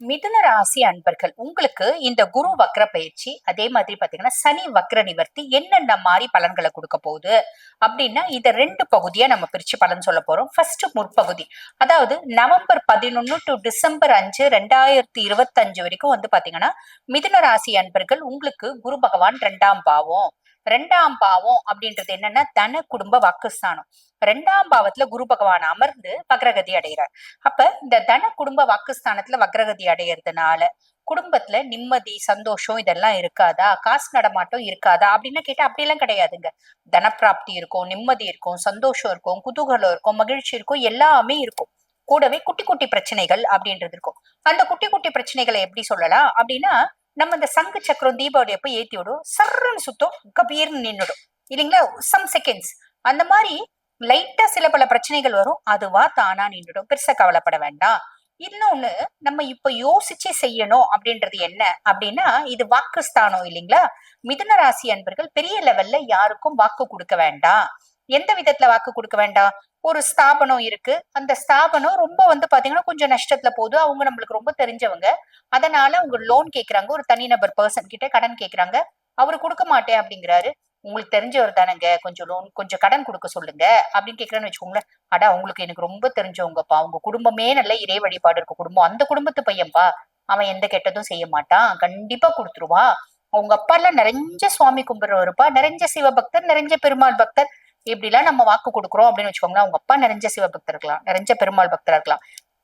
மிதுன ராசி அன்பர்கள் உங்களுக்கு இந்த குரு வக்ர பயிற்சி அதே மாதிரி பாத்தீங்கன்னா சனி வக்ர நிவர்த்தி என்னென்ன மாதிரி பலன்களை கொடுக்க போகுது? அப்படின்னா இத ரெண்டு பகுதியா நம்ம பிரிச்சு பலன் சொல்ல போறோம். ஃபர்ஸ்ட் முற்பகுதி அதாவது நவம்பர் பதினொன்னு டு டிசம்பர் அஞ்சு ரெண்டாயிரத்தி இருபத்தஞ்சு வரைக்கும் வந்து பாத்தீங்கன்னா மிதுன ராசி அன்பர்கள் உங்களுக்கு குரு பகவான் ரெண்டாம் பாவம். ரெண்டாம் பாவம் அப்படின்றது என்னன்னா தன குடும்ப வாக்குஸ்தானம். ரெண்டாம் பாவத்துல குரு பகவான் அமர்ந்து வக்ரகதி அடைகிறார். அப்ப இந்த தன குடும்ப வாக்குஸ்தானத்துல வக்ரகதி அடையிறதுனால குடும்பத்துல நிம்மதி சந்தோஷம் இதெல்லாம் இருக்காதா? காசு நடமாட்டம் இருக்காதா? அப்படின்னு கேட்டா அப்படியெல்லாம் கிடையாதுங்க. தனப்பிராப்தி இருக்கும் நிம்மதி இருக்கும் சந்தோஷம் இருக்கும் குதூகலம் இருக்கும் மகிழ்ச்சி இருக்கும் எல்லாமே இருக்கும். கூடவே குட்டி குட்டி பிரச்சனைகள் அப்படின்றது இருக்கும். அந்த குட்டி குட்டி பிரச்சனைகளை எப்படி சொல்லலாம் அப்படின்னா நம்ம இந்த சங்கு சக்கரம் தீபாவளி அப்ப ஏத்தி விடும். சர்றன்னு சுத்தம் கபீர்னு நின்னுடும். இல்லைங்களா? சம் செகண்ட்ஸ் அந்த மாதிரி லைட்டா சில பல பிரச்சனைகள் வரும். அதுவா தானா நின்றுடும் பெருசா கவலைப்பட வேண்டாம். இன்னொன்னு நம்ம இப்ப யோசிச்சு செய்யணும் அப்படின்றது என்ன? அப்படின்னா இது வாக்குஸ்தானம் இல்லைங்களா? மிதுன ராசி அன்பர்கள் பெரிய லெவல்ல யாருக்கும் வாக்கு கொடுக்க வேண்டாம். எந்த விதத்துல வாக்கு கொடுக்க வேண்டாம்? ஒரு ஸ்தாபனம் இருக்கு. அந்த ஸ்தாபனம் ரொம்ப வந்து பாத்தீங்கன்னா கொஞ்சம் நஷ்டத்துல போகுது. அவங்க நம்மளுக்கு ரொம்ப தெரிஞ்சவங்க. அதனால அவங்க லோன் கேக்குறாங்க. ஒரு தனிநபர் பர்சன் கிட்ட கடன் கேக்குறாங்க. அவரு கொடுக்க மாட்டேன் அப்படிங்கிறாரு. உங்களுக்கு தெரிஞ்சவர் தானேங்க. கொஞ்சம் லோன் கொஞ்சம் கடன் கொடுக்க சொல்லுங்க. அப்படின்னு கேக்குறேன்னு வச்சுக்கோங்களேன். அடா உங்களுக்கு எனக்கு ரொம்ப தெரிஞ்சவங்கப்பா. அவங்க குடும்பமே நல்ல இறை வழிபாடு இருக்க. குடும்பம் அந்த குடும்பத்து பையன்பா. அவன் எந்த கெட்டதும் செய்ய மாட்டான். கண்டிப்பா கொடுத்துருவா. அவங்க அப்பா எல்லாம் நிறைஞ்ச சுவாமி கும்பிடுறவருப்பா. நிறைஞ்ச சிவபக்தர் நிறைஞ்ச பெருமாள் பக்தர். இப்படிலாம் எல்லாம் நம்ம வாக்கு கொடுக்குறோம் அப்படின்னு வச்சுக்கோங்களேன் அவங்க அப்பா நிறைஞ்ச சிவபக்தர் இருக்கலாம் நிறைஞ்ச பெருமாள் பக்தரா இருக்கலாம்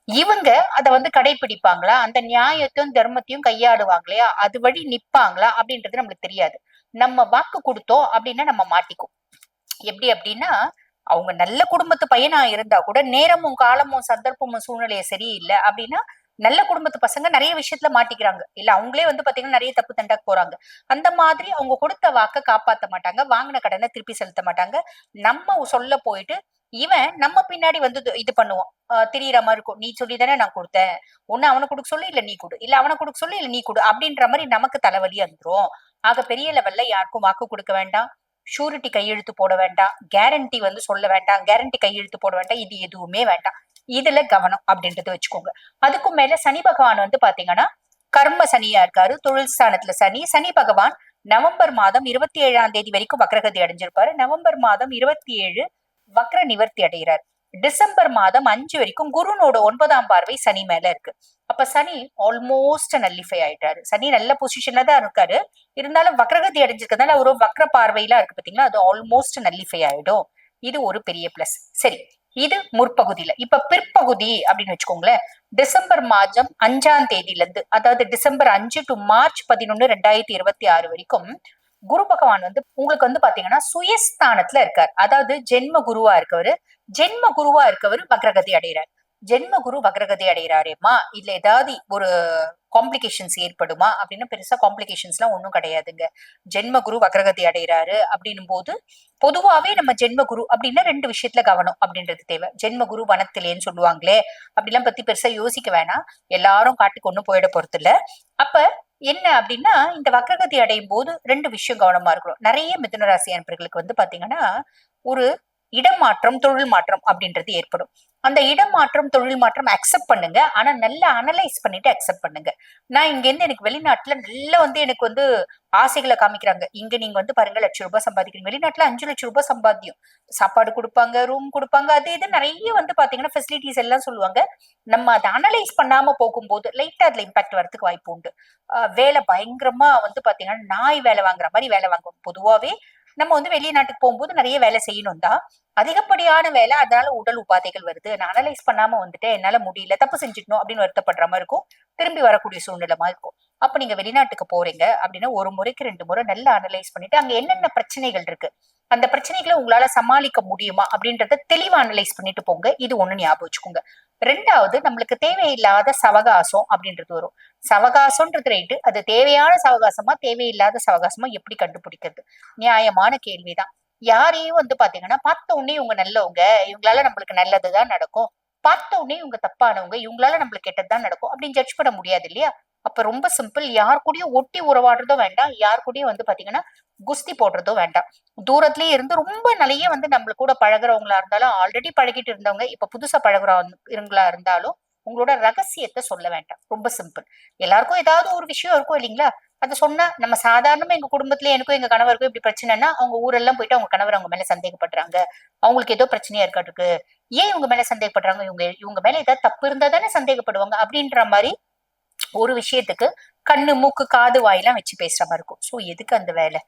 இவங்க அதை வந்து கடைபிடிப்பாங்களா அந்த நியாயத்தையும் தர்மத்தையும் கையாடுவாங்க இல்லையா அது வழி நிப்பாங்களா? அப்படின்றது நம்மளுக்கு தெரியாது. நம்ம வாக்கு கொடுத்தோம் அப்படின்னா நம்ம மாட்டிக்கும் எப்படி அப்படின்னா அவங்க நல்ல குடும்பத்து பையனா இருந்தா கூட நேரமும் காலமும் சந்தர்ப்பமும் சூழ்நிலையும் சரியில்லை அப்படின்னா நல்ல குடும்பத்து பசங்க நிறைய விஷயத்துல மாட்டிக்கிறாங்க. இல்ல அவங்களே வந்து பாத்தீங்கன்னா நிறைய தப்பு தண்டாக்கு போறாங்க. அந்த மாதிரி அவங்க கொடுத்த வாக்க காப்பாத்த மாட்டாங்க வாங்கின கடனை திருப்பி செலுத்த மாட்டாங்க. நம்ம சொல்ல போயிட்டு இவன் நம்ம பின்னாடி வந்து இது- பண்ணுவான். திரியற மாதிரி இருக்கும். நீ சொல்லி தானே நான் கொடுத்தேன். ஒன்னு அவனை கொடுக்க சொல்லு இல்ல நீ கொடு. இல்ல அவனை கொடுக்க சொல்லு இல்ல நீ கொடு. அப்படின்ற மாதிரி நமக்கு தலைவலி வந்துரும். ஆக பெரிய லெவல்ல யாருக்கும் வாக்கு கொடுக்க வேண்டாம். ஷூரிட்டி கையெழுத்து போட வேண்டாம். கேரண்டி வந்து சொல்ல வேண்டாம். கேரண்டி கையெழுத்து போட வேண்டாம். இது எதுவுமே வேண்டாம். இதுல கவனம் அப்படின்றத வச்சுக்கோங்க. அதுக்கும் மேல சனி பகவான் வந்து பாத்தீங்கன்னா கர்ம சனியா இருக்காரு தொழில் ஸ்தானத்துல சனி. சனி பகவான் நவம்பர் மாதம் இருபத்தி ஏழாம் தேதி வரைக்கும் வக்ரகதி அடைஞ்சிருப்பாரு. நவம்பர் மாதம் இருபத்தி ஏழு வக்ர நிவர்த்தி அடைகிறார் டிசம்பர் மாதம் அஞ்சு வரைக்கும் குருனோட ஒன்பதாம் பார்வை சனி மேல இருக்கு. அப்ப சனி ஆல்மோஸ்ட் நல்லிஃபை ஆயிட்டாரு. சனி நல்ல பொசிஷன்ல தான் இருக்காரு. இருந்தாலும் வக்ரகதி அடைஞ்சிருக்கிறதுனால ஒரு வக்ர பார்வையில இருக்கு பாத்தீங்களா? அது ஆல்மோஸ்ட் நல்லிஃபை ஆயிடும். இது ஒரு பெரிய பிளஸ் சரி. இது முற்பகுதியில. இப்ப பிற்பகுதி அப்படின்னு வச்சுக்கோங்களேன் டிசம்பர் மாதம் அஞ்சாம் தேதியில இருந்து அதாவது டிசம்பர் அஞ்சு டு மார்ச் பதினொன்னு ரெண்டாயிரத்தி இருபத்தி ஆறு வரைக்கும் குரு பகவான் வந்து உங்களுக்கு வந்து பாத்தீங்கன்னா சுயஸ்தானத்துல இருக்கார். அதாவது ஜென்ம குருவா இருக்கவரு ஜென்ம குருவா இருக்கவர் வக்ரகதி அடைகிறார் ஜென்ம குரு வக்ரகதி அடைகிறாரேம்மா. இல்ல ஏதாவது ஒரு காம்ப்ளிகேஷன்ஸ் ஏற்படுமா? அப்படின்னு பெருசா காம்ப்ளிகேஷன்ஸ் எல்லாம் கிடையாதுங்க. ஜென்ம குரு வக்ரகதி அடைகிறாரு அப்படின்னும் போது பொதுவாவே நம்ம ஜென்ம குரு அப்படின்னா ரெண்டு விஷயத்துல கவனம் அப்படின்றது தேவை. ஜென்ம குரு வனத்திலேன்னு சொல்லுவாங்களே அப்படிலாம் பத்தி பெருசா யோசிக்க வேணாம். எல்லாரும் காட்டுக்கு ஒண்ணும் போயிட போறது இல்ல அப்ப என்ன அப்படின்னா இந்த வக்ரகதி அடையும் போது ரெண்டு விஷயம் கவனமா இருக்கணும். நிறைய மிதுனராசி அன்பர்களுக்கு வந்து பாத்தீங்கன்னா ஒரு இடமாற்றம் தொழில் மாற்றம் அப்படின்றது ஏற்படும். அந்த இடமாற்றம் தொழில் மாற்றம் அக்செப்ட் பண்ணுங்க. ஆனா நல்லா அனலைஸ் பண்ணிட்டு அக்செப்ட் பண்ணுங்க. நான் இங்க இருந்து எனக்கு வெளிநாட்டுல நல்லா வந்து எனக்கு வந்து ஆசைகளை காமிக்கிறாங்க. இங்க நீங்க வந்து பாருங்க லட்சம் ரூபாய் சம்பாதிக்கிறீங்க. வெளிநாட்டுல அஞ்சு லட்சம் ரூபாய் சம்பாத்தியம். சாப்பாடு கொடுப்பாங்க ரூம் கொடுப்பாங்க அது இது நிறைய வந்து பாத்தீங்கன்னா ஃபெசிலிட்டிஸ் எல்லாம் சொல்லுவாங்க. நம்ம அதை அனலைஸ் பண்ணாம போகும்போது லைட்டா அதுல இம்பாக்ட் வரதுக்கு வாய்ப்பு உண்டு. வேலை பயங்கரமா வந்து பாத்தீங்கன்னா நாய் வேலை வாங்குற மாதிரி வேலை வாங்குவோம் பொதுவாவே நம்ம வந்து வெளிநாட்டுக்கு போகும்போது நிறைய வேலை செய்யணும் தான் அதிகப்படியான வேலை அதனால உடல் உபாதைகள் வருது. நான் அனலைஸ் பண்ணாம வந்துட்டு என்னால முடியல தப்பு செஞ்சுக்கணும் அப்படின்னு வருத்தப்படுற மாதிரி இருக்கும். திரும்பி வரக்கூடிய சூழ்நிலை மாதிரி இருக்கும். அப்ப நீங்க வெளிநாட்டுக்கு போறீங்க அப்படின்னா ஒரு முறைக்கு ரெண்டு முறை நல்லா அனலைஸ் பண்ணிட்டு அங்க என்னென்ன பிரச்சனைகள் இருக்கு? அந்த பிரச்சனைகளை உங்களால சமாளிக்க முடியுமா அப்படின்றத தெளிவா அனலைஸ் பண்ணிட்டு போங்க. இது ஒண்ணு ஞாபகம் வச்சுக்கோங்க. ரெண்டாவது நம்மளுக்கு தேவையில்லாத சவகாசம் அப்படின்றது வரும். சவகாசம்ன்றது ரைட்டு அது தேவையான சவகாசமா தேவையில்லாத சவகாசமா எப்படி கண்டுபிடிக்கிறது? நியாயமான கேள்விதான். யாரையும் வந்து பாத்தீங்கன்னா பார்த்த உடனே இவங்க நல்லவங்க இவங்களால நம்மளுக்கு நல்லதுதான் நடக்கும். பார்த்த உடனே இவங்க தப்பானவங்க இவங்களால நம்மளுக்கு கெட்டதுதான் நடக்கும் அப்படின்னு ஜட்ஜ் பண்ண முடியாது இல்லையா? அப்ப ரொம்ப சிம்பிள் யார் கூடயும் ஒட்டி உறவாடுறதும் வேண்டாம். யார் கூடயும் வந்து பாத்தீங்கன்னா குஸ்தி போடுறதும் வேண்டாம். தூரத்துலயே இருந்து ரொம்ப நிறைய வந்து நம்மள கூட பழகுறவங்களா இருந்தாலும் ஆல்ரெடி பழகிட்டு இருந்தவங்க இப்ப புதுசா பழகிறவங்களா இருந்தாலும் உங்களோட ரகசியத்தை சொல்ல வேண்டாம். ரொம்ப சிம்பிள் எல்லாருக்கும் ஏதாவது ஒரு விஷயம் இருக்கும் இல்லைங்களா? அதை சொன்னா நம்ம சாதாரணமா எங்க குடும்பத்துல எனக்கும் எங்க கணவருக்கும் இப்படி பிரச்சனைனா அவங்க ஊரெல்லாம் போயிட்டு அவங்க கணவர் அவங்க மேல சந்தேகப்படுறாங்க. அவங்களுக்கு ஏதோ பிரச்சனையா இருக்காட்டுக்கு ஏன் இவங்க மேல சந்தேகப்படுறாங்க? இவங்க இவங்க மேல ஏதாவது தப்பு இருந்தா தானே சந்தேகப்படுவாங்க? அப்படின்ற மாதிரி ஒரு விஷயத்துக்கு கண்ணு மூக்கு காது வாயெல்லாம் வச்சு பேசுற மாதிரி இருக்கும். சோ எதுக்கு அந்த வேலை?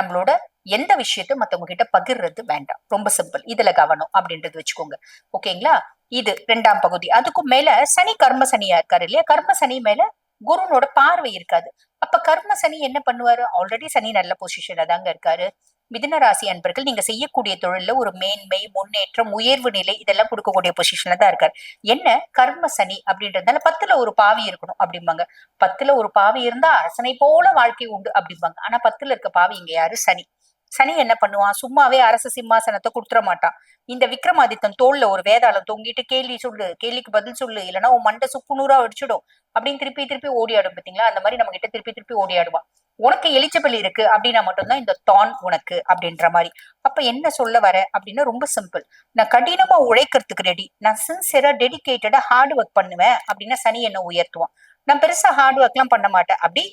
நம்மளோட எந்த விஷயத்தையும் மத்தவங்க கிட்ட பகிர்றது வேண்டாம். ரொம்ப சிம்பிள் இதுல கவனம் அப்படின்றது வச்சுக்கோங்க. ஓகேங்களா இது ரெண்டாம் பகுதி. அதுக்கும் மேல சனி கர்ம சனியா இருக்காரு இல்லையா? கர்ம சனி மேல குருனோட பார்வை இருக்காது. அப்ப கர்ம சனி என்ன பண்ணுவாரு? ஆல்ரெடி சனி நல்ல பொசிஷன்ல தாங்க இருக்காரு. மிதுன ராசி அன்பர்கள் நீங்க செய்யக்கூடிய தொழில்ல ஒரு மேன்மை முன்னேற்றம் உயர்வு நிலை இதெல்லாம் கொடுக்கக்கூடிய பொசிஷன்ல தான் இருக்காரு. என்ன? கர்ம சனி அப்படின்றதுனால பத்துல ஒரு பாவி இருக்கணும் அப்படிம்பாங்க. பத்துல ஒரு பாவி இருந்தா அரசனை போல வாழ்க்கை உண்டு அப்படிம்பாங்க. ஆனா பத்துல இருக்க பாவி இங்க யாரு? சனி. சனி என்ன பண்ணுவான்? சும்மாவே அரச சிம்மாசனத்தை கொடுத்துட மாட்டான். இந்த விக்ரமாதித்தன் தோல்ல ஒரு வேதாளம் தொங்கிட்டு கேள்வி சொல்லு கேள்விக்கு பதில் சொல்லு இல்லைன்னா உன் மண்டை சுக்குநூறா அடிச்சிடும் அப்படின்னு திருப்பி திருப்பி ஓடியாடும் பாத்தீங்களா? அந்த மாதிரி நம்ம கிட்ட திருப்பி திருப்பி ஓடியாடுவான். உனக்கு எலிஜிபிள் இருக்கு அப்படின்னா மட்டும்தான் இந்த தான் உனக்கு அப்படின்ற மாதிரி. அப்ப என்ன சொல்ல வர அப்படின்னா ரொம்ப சிம்பிள் நான் கடினமா உழைக்கிறதுக்கு ரெடி நான் சின்சியரா டெடிகேட்டடா ஹார்ட் ஒர்க் பண்ணுவேன் அப்படின்னா சனி என்ன உயர்த்துவான். நான் பெருசா ஹார்ட் ஒர்க் எல்லாம் பண்ண மாட்டேன். அப்படி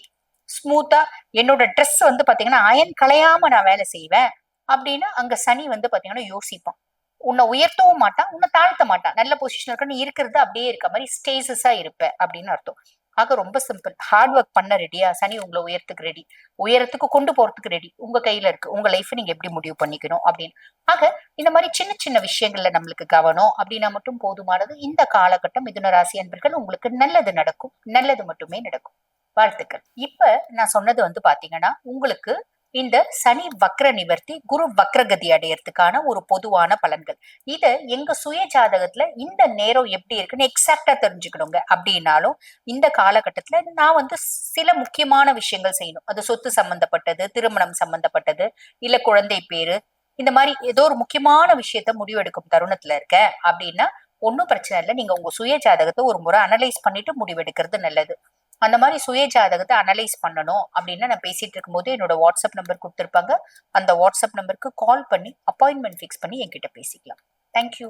ஸ்மூத்தா என்னோட ட்ரெஸ் வந்து பாத்தீங்கன்னா அயன் கலையாம நான் வேலை செய்வேன் அப்படின்னா அங்க சனி வந்து பாத்தீங்கன்னா யோசிப்பான். உன்னை உயர்த்தவும் மாட்டான் உன்னை தாழ்த்த மாட்டான். நல்ல பொசிஷன் இருக்க நீ இருக்கிறது அப்படியே இருக்க மாதிரி ஸ்டேசஸா இருப்ப அப்படின்னு அர்த்தம். ஆக ரொம்ப சிம்பிள் ஹார்ட் ஒர்க் பண்ண ரெடியா சனி உங்களை உயரத்துக்கு ரெடி உயரத்துக்கு கொண்டு போறதுக்கு ரெடி உங்க கையில இருக்கு. உங்க லைஃப் நீங்க எப்படி முடிவு பண்ணிக்கணும் அப்படின்னு. ஆக இந்த மாதிரி சின்ன சின்ன விஷயங்கள்ல நம்மளுக்கு கவனம் அப்படின்னா மட்டும் போதுமானது. இந்த காலகட்டம் மிதுன ராசி அன்பர்கள் உங்களுக்கு நல்லது நடக்கும். நல்லது மட்டுமே நடக்கும். வாழ்த்துக்கள். இப்ப நான் சொன்னது வந்து பாத்தீங்கன்னா உங்களுக்கு இந்த சனி வக்ர நிவர்த்தி குரு வக்ரகதி அடையறதுக்கான ஒரு பொதுவான பலன்கள். இதை எங்க சுய ஜாதகத்துல இந்த நேரம் எப்படி இருக்குன்னு எக்ஸாக்டா தெரிஞ்சுக்கணுங்க. அப்படின்னாலும் இந்த காலகட்டத்துல நான் வந்து சில முக்கியமான விஷயங்கள் செய்யணும். அது சொத்து சம்பந்தப்பட்டது திருமணம் சம்பந்தப்பட்டது இல்ல குழந்தை பேரு இந்த மாதிரி ஏதோ ஒரு முக்கியமான விஷயத்த முடிவெடுக்கும் தருணத்துல இருக்க அப்படின்னா ஒன்றும் பிரச்சனை இல்லை. நீங்க உங்க சுய ஜாதகத்தை ஒரு முறை அனலைஸ் பண்ணிட்டு முடிவெடுக்கிறது நல்லது. அந்த மாதிரி சுய ஜாதகத்தை அனலைஸ் பண்ணணும் அப்படின்னு நான் பேசிட்டு இருக்கும்போது என்னோட வாட்ஸ்அப் நம்பர் கொடுத்துருப்பாங்க. அந்த வாட்ஸ்அப் நம்பருக்கு கால் பண்ணி அப்பாயின்மெண்ட் ஃபிக்ஸ் பண்ணி என்கிட்ட பேசிக்கலாம். தேங்க்யூ